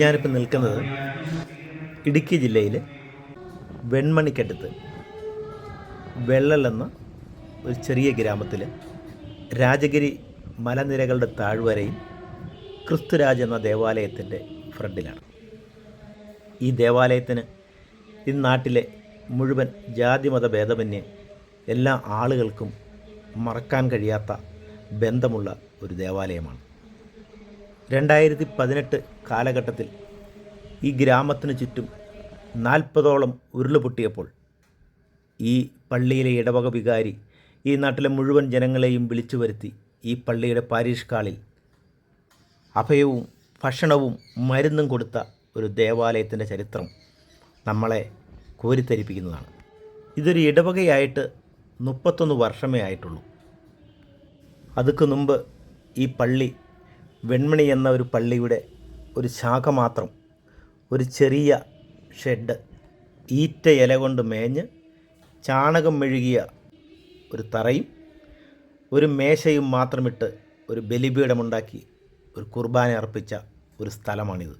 ഞാനിപ്പോൾ നിൽക്കുന്നത് ഇടുക്കി ജില്ലയിൽ വെൺമണിക്കടുത്ത് വെള്ളൽ എന്ന ഒരു ചെറിയ ഗ്രാമത്തിൽ രാജഗിരി മലനിരകളുടെ താഴ്വരയിൽ ക്രിസ്തുരാജ് എന്ന ദേവാലയത്തിന്റെ ഫ്രണ്ടിലാണ്. ഈ ദേവാലയത്തിന് ഈ നാട്ടിലെ മുഴുവൻ ജാതിമത ഭേദമന്യേ എല്ലാ ആളുകൾക്കും മറക്കാൻ കഴിയാത്ത ബന്ധമുള്ള ഒരു ദേവാലയമാണ്. രണ്ടായിരത്തി പതിനെട്ട് കാലഘട്ടത്തിൽ ഈ ഗ്രാമത്തിന് ചുറ്റും നാൽപ്പതോളം ഉരുളുപൊട്ടിയപ്പോൾ ഈ പള്ളിയിലെ ഇടവക വികാരി ഈ നാട്ടിലെ മുഴുവൻ ജനങ്ങളെയും വിളിച്ചു വരുത്തി ഈ പള്ളിയുടെ പാരീഷ് കാളിൽ അഭയവും ഭക്ഷണവും മരുന്നും കൊടുത്ത ഒരു ദേവാലയത്തിന്റെ ചരിത്രം നമ്മളെ കോരിത്തരിപ്പിക്കുന്നതാണ്. ഇതൊരു ഇടവകയായിട്ട് മുപ്പത്തൊന്ന് വർഷമേ ആയിട്ടുള്ളൂ. അതുക്ക് മുമ്പ് ഈ പള്ളി വെൺമണി എന്ന ഒരു പള്ളിയുടെ ഒരു ശാഖ മാത്രം ഒരു ചെറിയ ഷെഡ് ഈറ്റ ഇല കൊണ്ട് മേഞ്ഞ് ചാണകം മെഴുകിയ ഒരു തറയും ഒരു മേശയും മാത്രമിട്ട് ഒരു ബലിപീഠമുണ്ടാക്കി ഒരു കുർബാന അർപ്പിച്ച ഒരു സ്ഥലമാണിത്.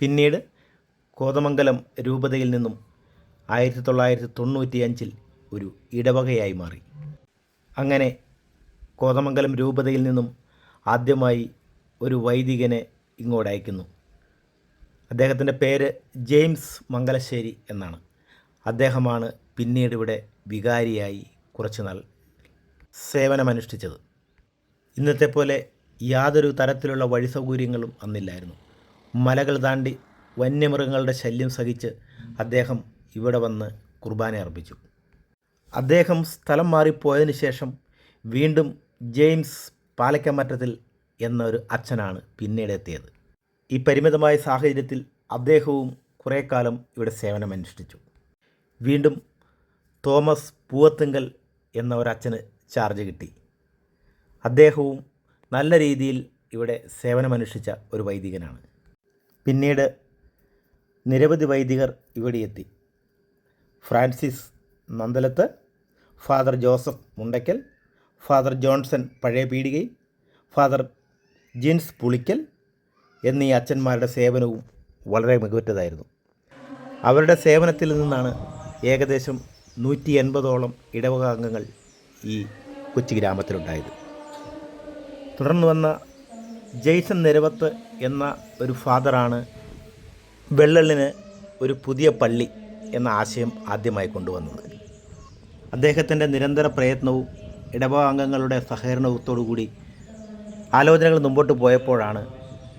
പിന്നീട് കോതമംഗലം രൂപതയിൽ നിന്നും ആയിരത്തി തൊള്ളായിരത്തി തൊണ്ണൂറ്റി അഞ്ചിൽ ഒരു ഇടവകയായി മാറി. അങ്ങനെ കോതമംഗലം രൂപതയിൽ നിന്നും ആദ്യമായി ഒരു വൈദികനെ ഇങ്ങോട്ട് അയക്കുന്നു. അദ്ദേഹത്തിന്റെ പേര് ജെയിംസ് മംഗലശ്ശേരി എന്നാണ്. അദ്ദേഹമാണ് പിന്നീട് ഇവിടെ വികാരിയായി കുറച്ചുനാൾ സേവനമനുഷ്ഠിച്ചത്. ഇന്നത്തെ പോലെ യാതൊരു തരത്തിലുള്ള വഴി സൗകര്യങ്ങളും അന്നില്ലായിരുന്നു. മലകൾ താണ്ടി വന്യമൃഗങ്ങളുടെ ശല്യം സഹിച്ച് അദ്ദേഹം ഇവിടെ വന്ന് കുർബാന അർപ്പിച്ചു. അദ്ദേഹം സ്ഥലം മാറിപ്പോയതിന് ശേഷം വീണ്ടും ജെയിംസ് പാലക്കമറ്റത്തിൽ എന്നൊരു അച്ഛനാണ് പിന്നീട് എത്തിയത് ഈ പരിമിതമായ സാഹചര്യത്തിൽ അദ്ദേഹവും കുറേ കാലം ഇവിടെ സേവനമനുഷ്ഠിച്ചു. വീണ്ടും തോമസ് പൂവത്തുങ്കൽ എന്ന ഒരച്ഛന് ചാർജ് കിട്ടി. അദ്ദേഹവും നല്ല രീതിയിൽ ഇവിടെ സേവനമനുഷ്ഠിച്ച ഒരു വൈദികനാണ്. പിന്നീട് നിരവധി വൈദികർ ഇവിടെ എത്തി Francis Nandalath father Joseph Mundakkal father Johnson പഴയ പീടികയിൽ ഫാദർ ജിൻസ് പുളിക്കൽ എന്നീ അച്ഛന്മാരുടെ സേവനവും വളരെ മികവുറ്റതായിരുന്നു. അവരുടെ സേവനത്തിൽ നിന്നാണ് ഏകദേശം നൂറ്റി എൺപതോളം ഇടവക അംഗങ്ങൾ ഈ കൊച്ചു ഗ്രാമത്തിലുണ്ടായത്. തുടർന്ന് വന്ന ജെയ്സൺ നിരവത്ത് എന്ന ഒരു ഫാദറാണ് വെള്ളലിന് ഒരു പുതിയ പള്ളി എന്ന ആശയം ആദ്യമായി കൊണ്ടുവന്നത്. അദ്ദേഹത്തിന്റെ നിരന്തര പ്രയത്നവും ഇടവക അംഗങ്ങളുടെ സഹകരണത്തോടുകൂടി ആലോചനകൾ മുമ്പോട്ട് പോയപ്പോഴാണ്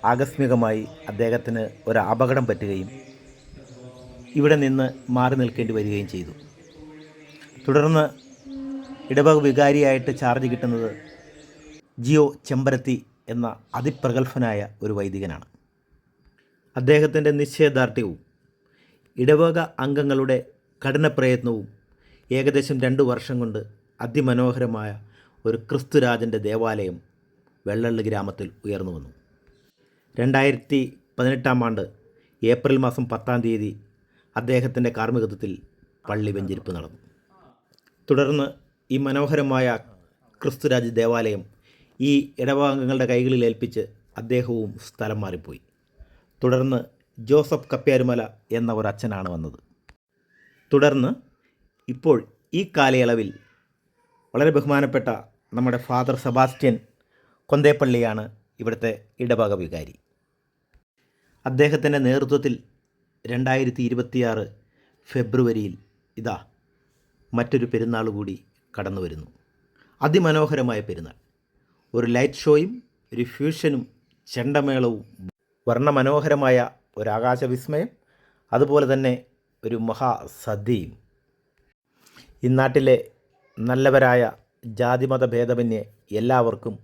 ആകസ്മികമായി അദ്ദേഹത്തിന് ഒരു അപകടം പറ്റുകയും ഇവിടെ നിന്ന് മാറി നിൽക്കേണ്ടി വരികയും ചെയ്തു. തുടർന്ന് ഇടവക വികാരിയായിട്ട് ചാർജ് കിട്ടുന്നത് ജിയോ ചെമ്പരത്തി എന്ന അതിപ്രഗത്ഭനായ ഒരു വൈദികനാണ്. അദ്ദേഹത്തിന്റെ നിശ്ചയദാർഢ്യവും ഇടവക അംഗങ്ങളുടെ കഠിന പ്രയത്നവും ഏകദേശം രണ്ട് വർഷം കൊണ്ട് അതിമനോഹരമായ ഒരു ക്രിസ്തുരാജന്റെ ദേവാലയം വെള്ളള്ളി ഗ്രാമത്തിൽ ഉയർന്നു വന്നു. രണ്ടായിരത്തി പതിനെട്ടാം ആണ്ട് ഏപ്രിൽ മാസം പത്താം തീയതി അദ്ദേഹത്തിന്റെ കാർമ്മികത്വത്തിൽ പള്ളി വെഞ്ചിരിപ്പ് നടന്നു. തുടർന്ന് ഈ മനോഹരമായ ക്രിസ്തുരാജ് ദേവാലയം ഈ ഇടവാംഗങ്ങളുടെ കൈകളിൽ ഏൽപ്പിച്ച് അദ്ദേഹവും സ്ഥലം മാറിപ്പോയി. തുടർന്ന് ജോസഫ് കപ്പ്യാരുമല എന്ന ഒരു അച്ഛനാണ് വന്നത്. തുടർന്ന് ഇപ്പോൾ ഈ കാലയളവിൽ വളരെ ബഹുമാനപ്പെട്ട നമ്മുടെ ഫാദർ സെബാസ്റ്റ്യൻ കൊന്തേപ്പള്ളിയാണ് ഇവിടുത്തെ ഇടവക വികാരി അദ്ദേഹത്തിന്റെ നേതൃത്വത്തിൽ രണ്ടായിരത്തി ഇരുപത്തിയാറ് ഫെബ്രുവരിയിൽ ഇതാ മറ്റൊരു പെരുന്നാൾ കൂടി കടന്നു വരുന്നു. അതിമനോഹരമായ പെരുന്നാൾ. ഒരു ലൈറ്റ് ഷോയും ഒരു ഫ്യൂഷനും ചെണ്ടമേളവും വർണമനോഹരമായ ഒരാകാശ ആകാശവിസ്മയം അതുപോലെ തന്നെ ഒരു മഹാസദ്യയും. ഇന്നാട്ടിലെ നാട്ടിലെ നല്ലവരായ ജാതിമത ഭേദമന്യേ എല്ലാവർക്കും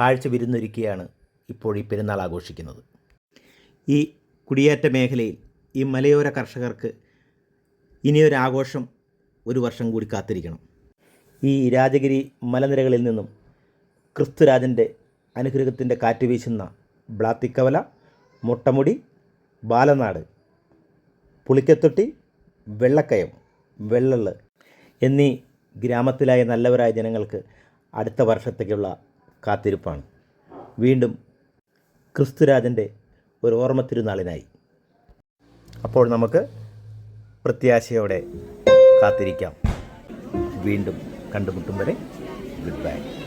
കാഴ്ച വിരുന്നൊരുക്കിയാണ് ഇപ്പോൾ ഈ പെരുന്നാൾ ആഘോഷിക്കുന്നത്. ഈ കുടിയേറ്റ മേഖലയിൽ ഈ മലയോര കർഷകർക്ക് ഇനിയൊരാഘോഷം ഒരു വർഷം കൂടി കാത്തിരിക്കണം. ഈ രാജഗിരി മലനിരകളിൽ നിന്നും ക്രിസ്തുരാജന്റെ അനുഗ്രഹത്തിന്റെ കാറ്റ് വീശുന്ന ബ്ലാത്തിക്കവല മുട്ടമുടി ബാലനാട് പുളിക്കത്തൊട്ടി വെള്ളക്കയം വെള്ളള് എന്നീ ഗ്രാമത്തിലായ നല്ലവരായ ജനങ്ങൾക്ക് അടുത്ത വർഷത്തേക്കുള്ള കാത്തിരിപ്പാണ്. വീണ്ടും ക്രിസ്തുരാജന്റെ ഒരു ഓർമ്മ തിരുനാളിനായി. അപ്പോൾ നമുക്ക് പ്രത്യാശയോടെ കാത്തിരിക്കാം. വീണ്ടും കണ്ടുമുട്ടും വരെ. Good bye